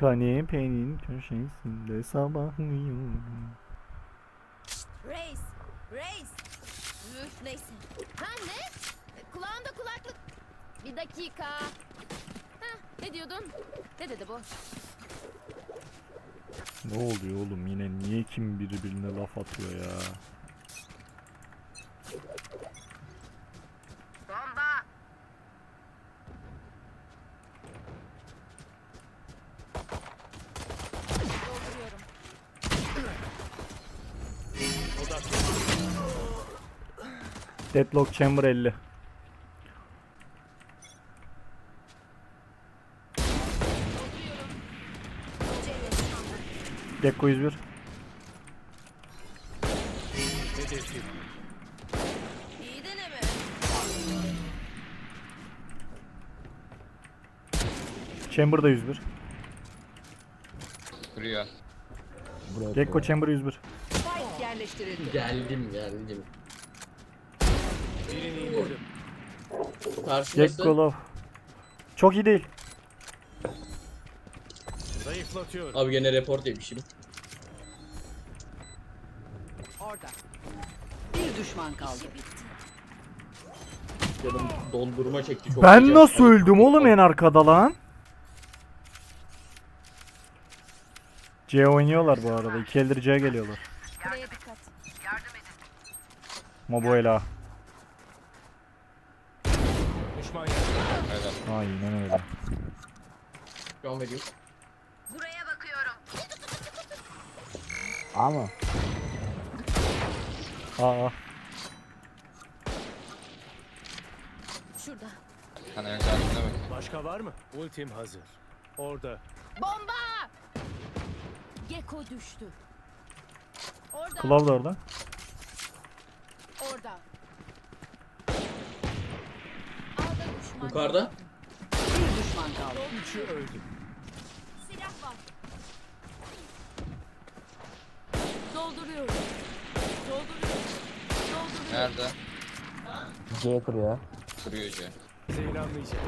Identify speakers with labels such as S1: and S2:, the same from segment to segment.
S1: Kanepenin köşesinde sabahlıyorum.
S2: Reis. Reis. Üf neyse. Ha ne? Kulağında kulaklık. Bir dakika. Ha ne diyordun? Ne dedi bu?
S1: Ne oluyor oğlum yine niye kim birbirine laf atıyor ya? Deadlock Chamber 50. Gekko 101.
S3: Hedefim.
S2: İyi deneme.
S1: Chamber da 101.
S4: Kuruyor.
S1: Gekko Chamber 101.
S5: Spike yerleştirildi.
S6: Geldim geldim.
S3: Birini indirdim.
S6: Nasıl?
S1: low. Çok iyi değil.
S3: Zayıflatıyorum.
S6: Abi gene report yemişim.
S5: Orada. Bir düşman kaldı.
S6: Canım dondurma çekti çok.
S1: Ben
S6: acayip.
S1: nasıl öldüm oğlum en arkada lan? C oynuyorlar bu arada. İki eldir C geliyorlar.
S2: Buraya dikkat.
S1: Moboela.
S3: Düşman yakın.
S4: Öyle.
S1: Aynen öyle.
S6: An veriyorum.
S2: Buraya bakıyorum.
S7: Ama
S1: Aa.
S2: Şurada.
S4: Hani önce altına bak.
S3: Başka var mı? Ultim hazır. Orada.
S2: Bomba! Gecko düştü. Orada.
S1: Klav da orada.
S2: Orada. Ağda düşman.
S6: Yukarıda.
S5: Düşman kaldı.
S3: Üçü öldü.
S2: Silah var. Dolduruyorum. Dolduruyorum. Dolduruyorum.
S4: Nerede?
S7: C kuruyor.
S4: Kuruyor C.
S3: Zeylanlayacak.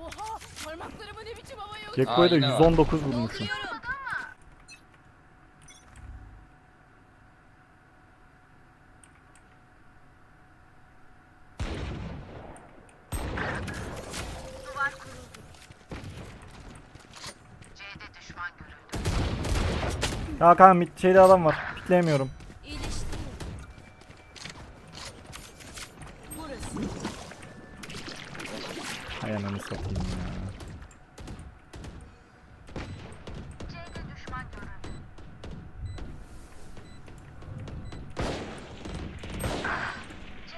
S2: Oha! Parmaklarımı ne biçim havaya uçtu.
S1: Gekko'ya da
S4: Aa, yine var.
S1: 119 vurmuşum.
S2: Dolduruyorum.
S1: Ya kanka şeyde adam var. Pikleyemiyorum. Hay ananı satayım ya.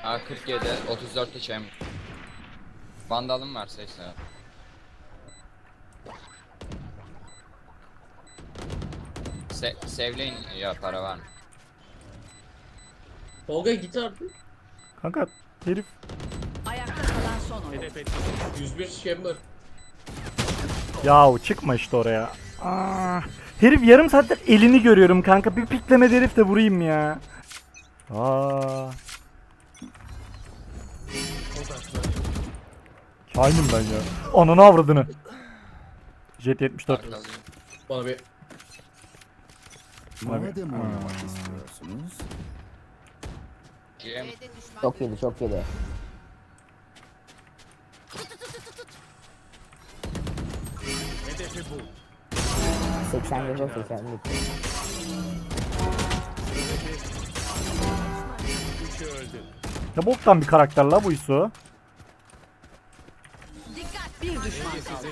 S4: A47 34 içeyim. Vandalım var seyse. Se sevleyin ya para var mı?
S6: Tolga git artık.
S1: Kanka herif
S5: Ayakta kalan son oyun.
S3: Hedef etkisi.
S6: 101 chamber.
S1: yahu çıkma işte oraya. Aa, herif yarım saattir elini görüyorum kanka. Bir pikleme herif de vurayım ya. Aa. Kaynım ben ya. Ananı avradını. Jet 74.
S4: Arkalayayım.
S6: Bana bir
S8: Madem oynamak istiyorsunuz,
S2: düşman.
S7: Çok yedi çok yedi.
S3: Hedefi bu.
S7: 80 yedi 80 bitti.
S3: Üçü öldü.
S1: Ya boktan bir karakter la bu Isu.
S2: Dikkat.
S5: Bir düşman kaldı.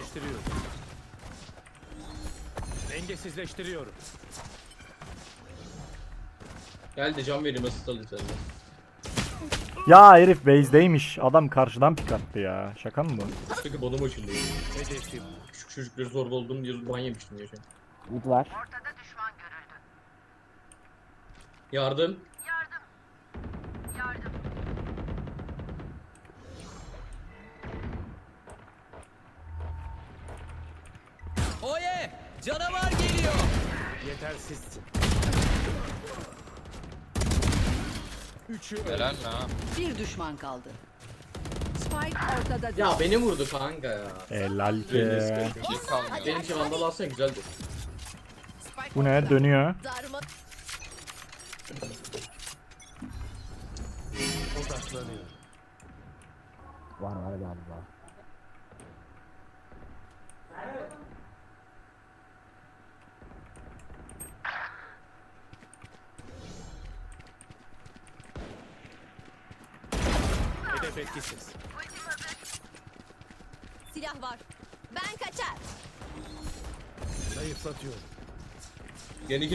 S3: Dengesizleştiriyorum.
S6: Gel de can vereyim asist alayım senden.
S1: Ya herif base'deymiş. Adam karşıdan pik attı ya. Şaka mı bu?
S6: Üstteki bonum açıldı. Küçük çocukları zorba olduğum diye ban yemiştim geçen.
S7: Mid var.
S6: Yardım.
S9: Oye! Canavar geliyor!
S3: Yetersizsin. Üçü.
S4: Helal ha?
S5: Bir düşman kaldı. Spike Spike ortada.
S6: Ya beni vurdu kanka ya.
S1: Helal
S6: Benim
S1: be.
S4: kalmıyor.
S6: Benim için vandal alsan güzeldi.
S1: Bu ne dönüyor.
S2: Darma
S3: Odaklanıyor.
S7: Var var galiba.
S3: Hedef etkisiz.
S2: silah var. Ben kaçar.
S3: Zayıflatıyorum.
S6: Yeni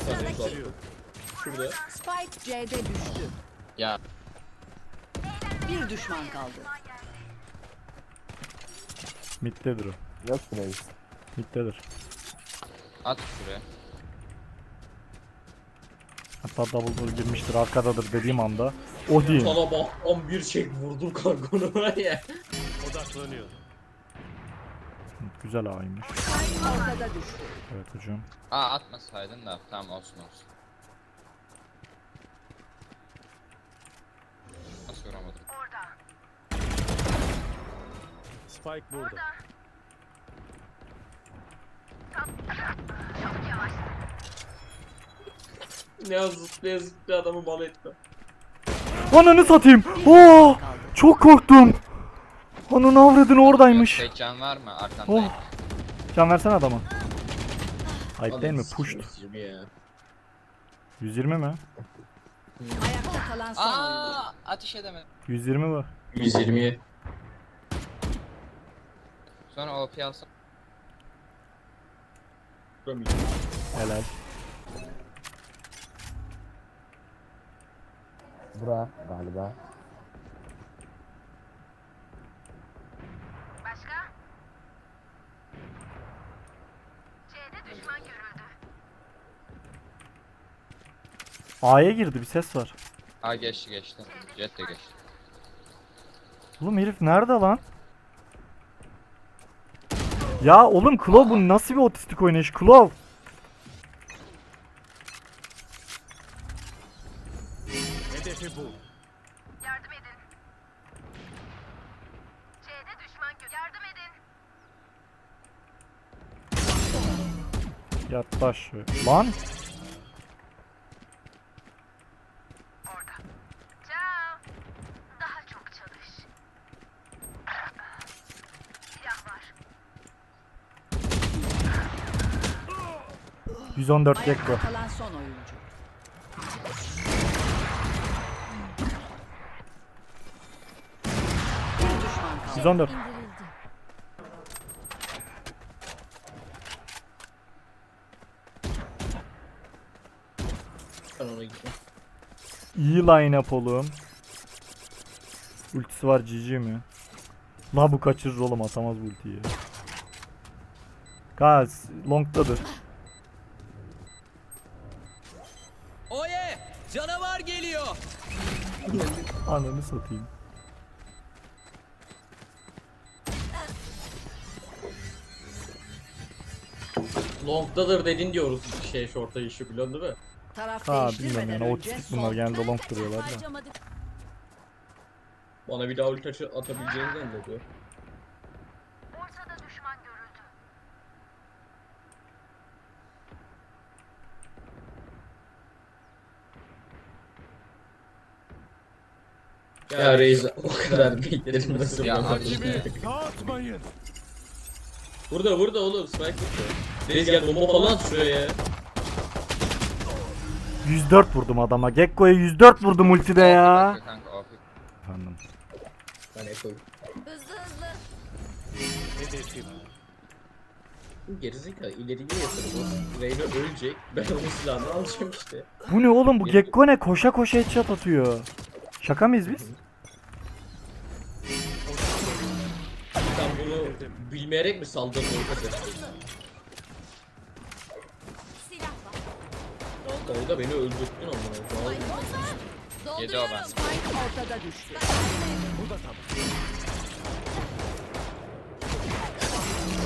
S6: sağ ol.
S3: Zayıflatıyorum.
S6: Şurada.
S5: Spike C'de düştü.
S4: Ya
S5: Bir düşman kaldı.
S1: Mid'dedir o.
S7: Yok reis.
S1: Mid'dedir.
S4: at şuraya.
S1: Hatta double door girmiştir arkadadır dediğim anda. O değil.
S6: Sana bak 11 çek vurdum kanka onu var ya.
S3: Odaklanıyor.
S1: Güzel
S5: düştü.
S1: Evet hocam.
S4: Aa atmasaydın da tamam olsun olsun. Nasıl vuramadım?
S3: Spike burada.
S6: Ne yazık ne yazık ki adamı bal etme.
S1: Ananı satayım. Oo! Çok korktum. Ananı avradın oradaymış.
S4: Tek can var mı arkandayım?
S1: Oh. Can versene adama. Ayıp değil mi?
S6: Ya.
S1: 120 mi?
S5: Ayakta kalan son oyuncu.
S4: Aa ateş edemedim.
S1: 120 mi?
S6: 120'ye.
S4: Sonra OP alsam.
S1: Helal.
S7: Bura galiba.
S1: A'ya girdi bir ses var.
S4: Aa geçti geçti. Jet de geçti.
S1: Oğlum herif nerede lan? Ya oğlum Klov bu nasıl bir otistik oynayış Klov?
S3: Hedefi bu.
S1: Yaklaş. Lan ...114 Gekko.
S5: Ayakta kalan son oyuncu. Bir düşman kaldı.
S1: 114.
S2: indirildi.
S6: Ben ona gittim.
S1: İyi line up oğlum. Ultisi var GG mi? La bu kaçırır oğlum atamaz bu ultiyi. Gaz long'dadır.
S9: Oye! Canavar geliyor.
S1: Ananı satayım.
S6: Long'dadır dedin diyoruz şey short'a işi biliyorsun değil mi?
S5: Taraf
S1: Ha
S5: değiştirmeden
S1: bilmiyorum yani otistik bunlar genelde long duruyorlar da.
S6: Bana bir daha ulti açı- atabileceğini zannediyor. Ya Reis o kadar bekledim nasıl
S4: Ya abi.
S3: Dağıtmayın.
S6: Burada burada oğlum Spike burada. Reis gel bomba falan atıyor ya.
S1: 104 vurdum adama. Gekko'ya 104 vurdum ultide ya.
S4: Kanka.
S1: Efendim.
S6: Ben ekoyum.
S2: Hızlı hızlı.
S6: Gerizekalı ileriye yatırdı. Reyna ölecek. Ben onun silahını alacağım işte.
S1: Bu ne oğlum bu Gekko ne? Koşa koşa headshot atıyor. Şaka mıyız biz?
S6: Sen bunu bilmeyerek mi saldırdın o Tolga beni öldürttün
S2: Ozan.
S4: Yedi o ben.
S5: Spike ortada düştü.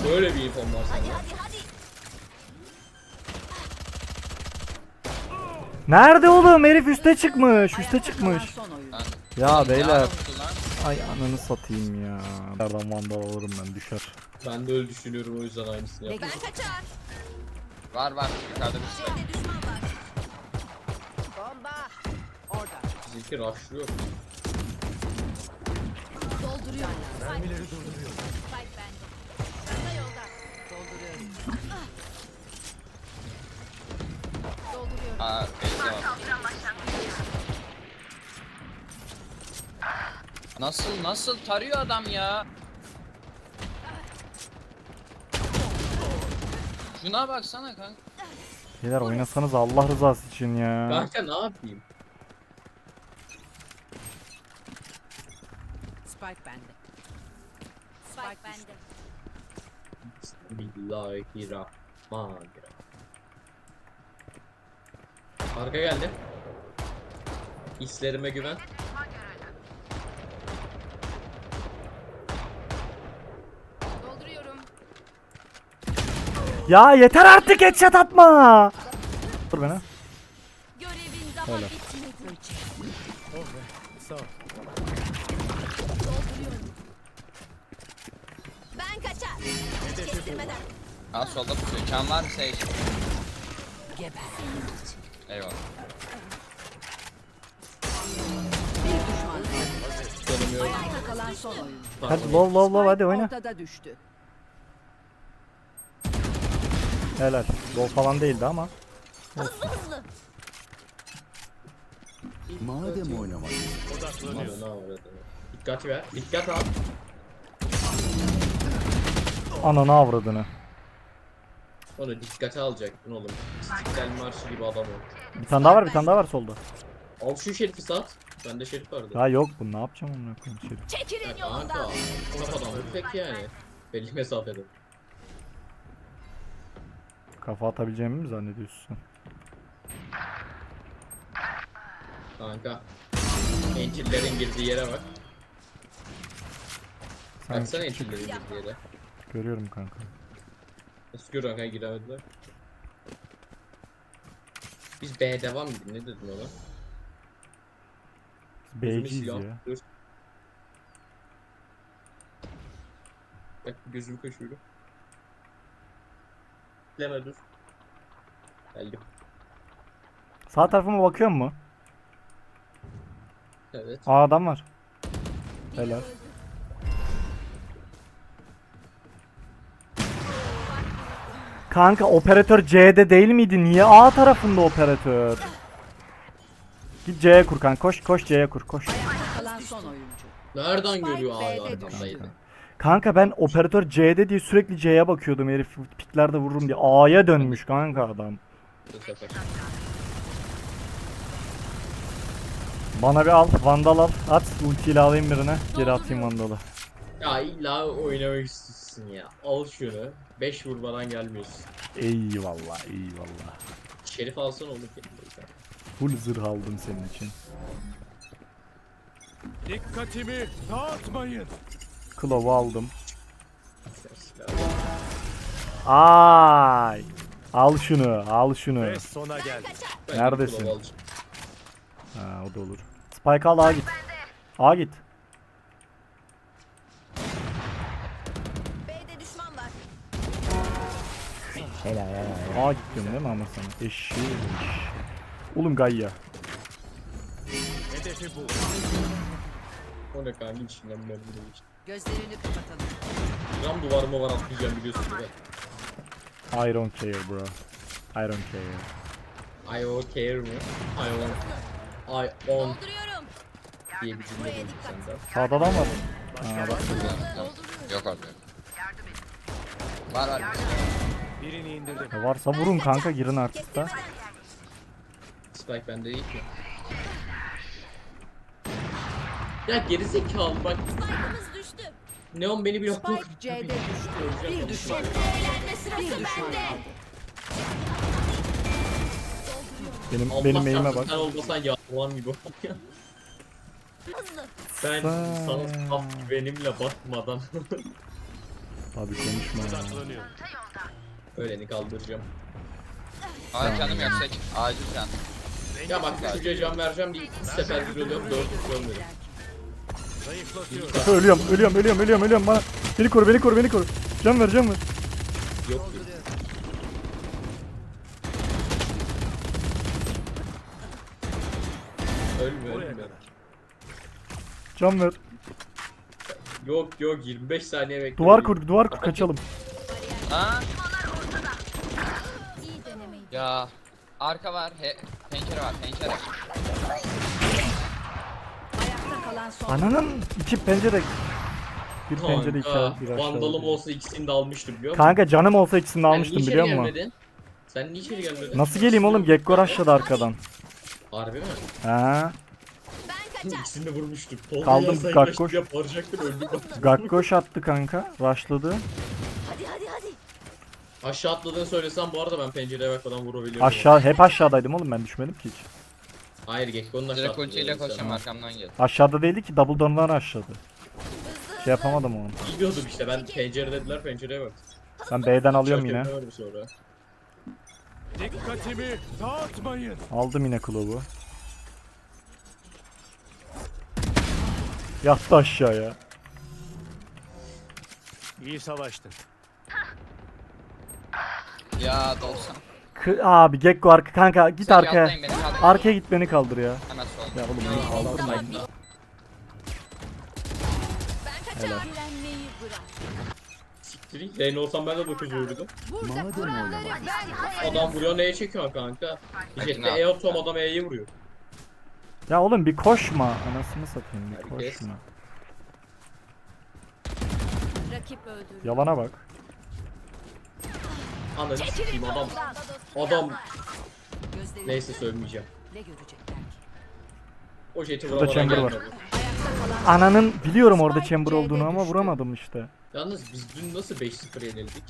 S6: Böyle bir infom var sende.
S1: Nerede oğlum? Herif üste çıkmış. Üste çıkmış.
S5: son
S1: Ya beyler. Ay ananı satayım ya. Nereden vandal alırım ben düşer.
S6: Ben de öyle düşünüyorum o yüzden aynısını yaptım.
S2: Ben kaçar.
S4: Var var yukarıda bir spike.
S6: Bizimki rushlıyor.
S2: Dolduruyorum. Mermileri durduruyorum. Spike bende. Çanta yolda.
S5: Dolduruyorum.
S4: Aa. Nasıl nasıl tarıyor adam ya? Şuna baksana kanka.
S1: Beyler oynasanız Allah rızası için ya.
S6: Kanka ne yapayım?
S5: Spike bende.
S2: Spike bende.
S6: Bismillahirrahmanirrahim. Arka geldi. Hislerime güven.
S2: Dolduruyorum.
S1: Ya yeter artık headshot atma. Dur beni.
S2: Görevin daha
S1: Öyle.
S2: bitmedi. Kestirmeden.
S4: Aa solda pusuyor. Can var mı Sage?
S5: Geber.
S4: Eyvallah.
S6: Yok.
S5: Ayakta kalan son oyuncu.
S1: Hadi low low low hadi oyna.
S5: Ortada düştü.
S1: Helal. Low falan değildi ama.
S2: Hızlı hızlı.
S8: Madem oynamak
S6: avradını. Dikkat ver. Dikkat al.
S1: Ananı avradını.
S6: Onu dikkate alacaktın oğlum. İstiklal Marşı gibi adam ol.
S1: Bir tane daha var bir tane daha var solda.
S6: Al şu şerifi sat. Bende şerif vardı.
S1: Ya yok bu ne yapacağım onu koyayım şey.
S2: Çekilin
S6: Ya
S2: yolundan.
S6: kanka. Kafadan vur pek yani. Belli mesafede.
S1: Kafa atabileceğimi mi zannediyorsun sen?
S6: Kanka. Entillerin girdiği yere bak.
S1: Sen
S6: Baksana entillerin girdiği yere.
S1: Görüyorum kanka.
S6: Nasıl görüyorsun kanka giremediler. Biz B devam mıydı? Ne dedin ona?
S1: B'ciyiz ya.
S6: Bak gözümü kaşıyorum. Deme dur. Geldim.
S1: Sağ tarafıma bakıyor mu?
S6: Evet.
S1: Aa adam var. Helal. Kanka operatör C'de değil miydi? Niye A tarafında operatör? Git C'ye kur kanka. Koş koş C'ye kur koş.
S6: Nereden görüyor abi arkamdaydı?
S1: Kanka ben operatör C'de diye sürekli C'ye bakıyordum herif piklerde vururum diye. A'ya dönmüş kanka adam. Bana bir al, vandal al. At, ultiyle alayım birine. Geri atayım vandalı.
S6: Ya illa oynamak istiyorsun ya. Al şunu. 5 vurmadan gelmiyorsun.
S1: Eyvallah, eyvallah.
S6: Şerif alsana onu.
S1: Full zırh aldım senin için.
S3: Dikkatimi dağıtmayın.
S1: Klov'u aldım. Ay. Al şunu, al şunu.
S3: Ve sona geldi.
S1: Neredesin? Ha, o da olur. Spike al A git. A git.
S2: B'de düşman var.
S7: Helal helal.
S1: A git diyorum değil mi ama sana? Eşeği. Oğlum Gayya.
S3: Hedefi bul.
S6: O ne kanka içinden ben bunu hiç.
S5: Gözlerini kapatalım.
S6: Ram duvarıma var atlayacağım biliyorsun mi?
S1: I don't care bro. I don't care.
S6: I don't care mı? I want. I on diye bir cümle duydum senden.
S1: Sağda adam var. Ha, bak.
S4: Yok orada. Var var.
S3: Birini indirdim.
S1: Ya Varsa vurun kanka girin artık da.
S6: Spike bende değil ki. Ya gerizekalı bak.
S2: Spike'ımız düştü.
S6: Neon beni bir
S5: Spike C'de düştü. Bir düşman.
S2: Eğlenme sırası bende.
S1: Benim
S6: Allah
S1: benim
S6: çarpsın
S1: bak.
S6: sen olmasan yalan gibi ya. Ben
S1: Sen-
S6: sana saf güvenimle bakmadan
S1: Abi konuşma ya.
S6: Öğleni kaldıracağım.
S4: Ay canım yok Sage. Acil can.
S6: Ya bak çocuğa can vereceğim iki sefer vuruyorum dört.
S3: Zayıflatıyorum.
S1: Ölüyorum, ölüyorum, ölüyorum, ölüyorum, ölüyorum. Bana beni koru, beni koru, beni koru. Can ver, can ver.
S6: Yok. Ölme ölme.
S1: Can ver.
S6: Yok yok 25 saniye bekle.
S1: Duvar kur, duvar kur, kaçalım.
S4: Aa. Ya. Arka var. He, pencere var. Pencere.
S5: Ayakta kalan son
S1: Ananın iki pencere. Bir pencere iki
S6: Kanka,
S1: bir aşağı.
S6: Vandalım olsa ikisini de almıştım biliyor musun?
S1: Kanka canım olsa ikisini de
S6: Sen
S1: almıştım
S6: niye
S1: biliyor
S6: içeri
S1: musun?
S6: gelmedin? Sen niye içeri gelmedin?
S1: Nasıl geleyim oğlum? Gekko rushladı arkadan.
S6: Harbi mi?
S1: Ha?
S2: Ben kaçar.
S6: İkisini de vurmuştum. Tolga
S1: Kaldım,
S6: yaklaştı bağıracaktım öldüm.
S1: Gakkoş attı kanka. Rushladı.
S6: Aşağı atladığını söylesem bu arada ben pencereye bakmadan vurabiliyorum.
S1: Aşağı hep aşağıdaydım oğlum ben düşmedim ki hiç.
S6: Hayır Gekko'nun aşağı
S4: Direkt ultiyle
S6: atladığını
S4: koşacağım arkamdan gel.
S1: Aşağıda değildi ki double down'dan aşağıda. Şey yapamadım onu.
S6: Biliyordum işte ben pencere dediler pencereye bak.
S1: Ben B'den alıyorum yine.
S6: Sonra.
S3: Dikkatimi dağıtmayın.
S1: Aldım yine kulağı. Yattı aşağıya.
S3: İyi savaştın.
S4: Ya 90.
S1: K abi Gekko arka kanka git
S4: Sen
S1: arkaya.
S4: yandayım, beni kaldır.
S1: Arkaya git beni kaldır ya.
S4: Hemen sol.
S1: Ya oğlum beni kaldırmayın.
S2: Bırak.
S6: Siktir. Lane olsam ben de 9 vururdum.
S2: Burada
S8: Madem
S2: kuralları
S6: Adam vuruyor neye çekiyor kanka? Jette E atıyorum adam E'ye vuruyor.
S1: Ya oğlum bir koşma. Anasını satayım bir koşma.
S2: Rakip öldürdü.
S1: Yalana bak.
S6: Ananı sikeyim adam.
S2: Adam.
S6: Neyse söylemeyeceğim.
S5: ne görecekler ki?
S6: O jeti
S1: Burada
S6: vuramadan
S1: chamber var.
S6: gelmedi.
S1: Ananın biliyorum orada chamber olduğunu ama vuramadım işte.
S6: Yalnız biz dün nasıl 5-0 yenildik?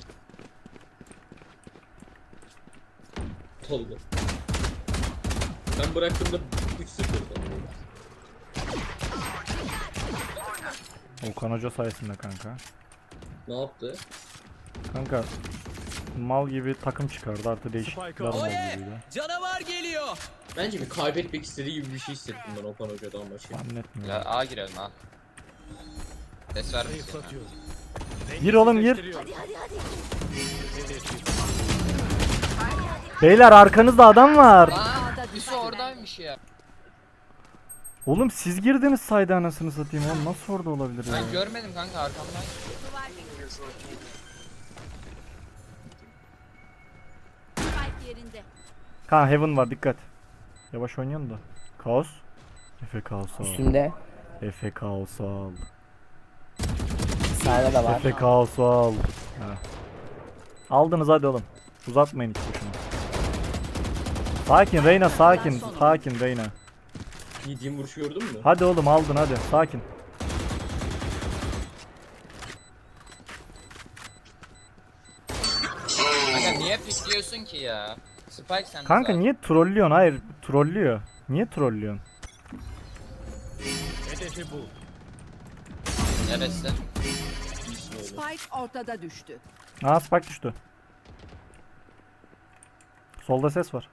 S6: Tolga. Ben bıraktığımda 3-0 sanırım.
S1: Okan Hoca sayesinde kanka.
S6: Ne yaptı?
S1: Kanka mal gibi takım çıkardı artı değişiklikler mal gibiydi.
S9: Canavar geliyor.
S6: Bence bir kaybetmek istediği gibi bir şey hissettim ben Okan Hoca'dan maçı.
S1: Zannetmiyorum.
S4: Ya A girelim ha. Ses ver misin?
S3: Zayıflatıyorum.
S1: Gir oğlum, gir.
S2: Hadi hadi.
S3: Hedefi
S1: Beyler arkanızda adam var.
S4: Aa, Hüso oradaymış ya.
S1: Oğlum siz girdiniz sayda anasını satayım oğlum nasıl orada olabilir ya?
S4: Ben görmedim kanka arkamdan.
S2: Spike yerinde.
S1: Kan Heaven var dikkat. Yavaş oynayın da. Kaos. Efe Kaos al.
S7: Üstünde.
S1: Efe Kaos al.
S7: Sağda da var.
S1: Efe Kaos al. Ha. Aldınız hadi oğlum. Uzatmayın hiç boşuna. Sakin Reyna sakin. Sakin Reyna.
S6: Yediğim vuruşu gördün mü?
S1: Hadi oğlum aldın hadi sakin.
S4: Kanka niye pikliyorsun ki ya? Spike sende
S1: Kanka
S4: zaten.
S1: niye trollüyorsun? Hayır trollüyor. Niye trollüyorsun?
S3: Hedefi bu.
S4: Neresi?
S5: Spike ortada düştü.
S1: Aa spike düştü. Solda ses var.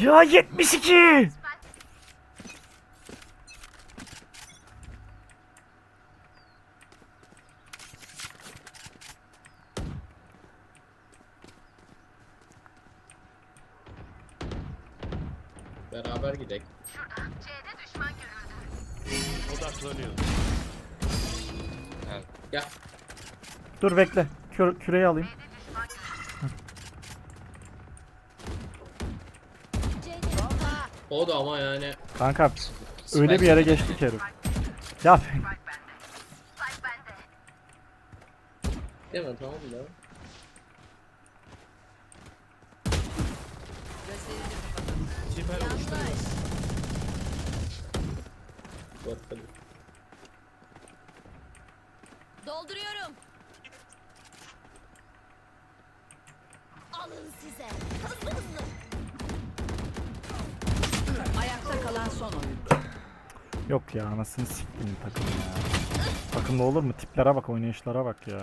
S1: Ya 72!
S6: Beraber gidelim.
S3: Odaklanıyorum.
S6: Ya
S1: Dur bekle. Kür küreyi alayım.
S6: o da ama yani
S1: Kanka öyle bir yere geçtik herif. Ya
S6: değil mi tamam mı?
S2: Dolduruyorum. Alın size. Hızlı hızlı.
S5: Ayakta kalan son oyuncu.
S1: yok ya anasını siktim takım ya. Takımda olur mu? Tiplere bak, oynayışlara bak ya.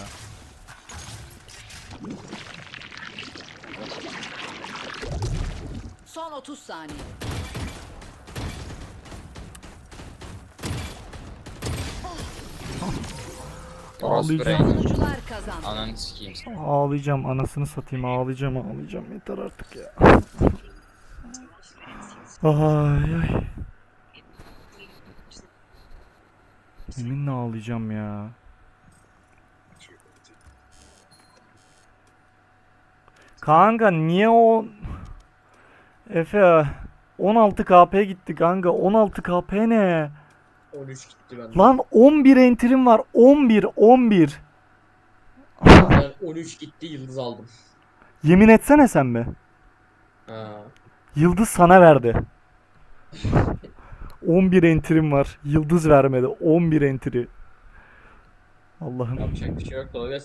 S5: Son 30 saniye.
S1: Ağlayacağım.
S5: Savunucular kazandı.
S4: Ananı sikeyim.
S1: Ağlayacağım anasını satayım ağlayacağım ağlayacağım yeter artık ya. Ay ay. Yeminle ağlayacağım ya. Kanka niye o Efe 16 KP gitti kanka 16 KP ne?
S6: 13 gitti benden.
S1: Lan 11 entrim var 11 11.
S6: Ben 13 gitti yıldız aldım.
S1: Yemin etsene sen be.
S6: Ha.
S1: Yıldız sana verdi. 11 entrim var. Yıldız vermedi. 11 entry. Allah'ım.
S6: Yapacak bir şey yok. Tolga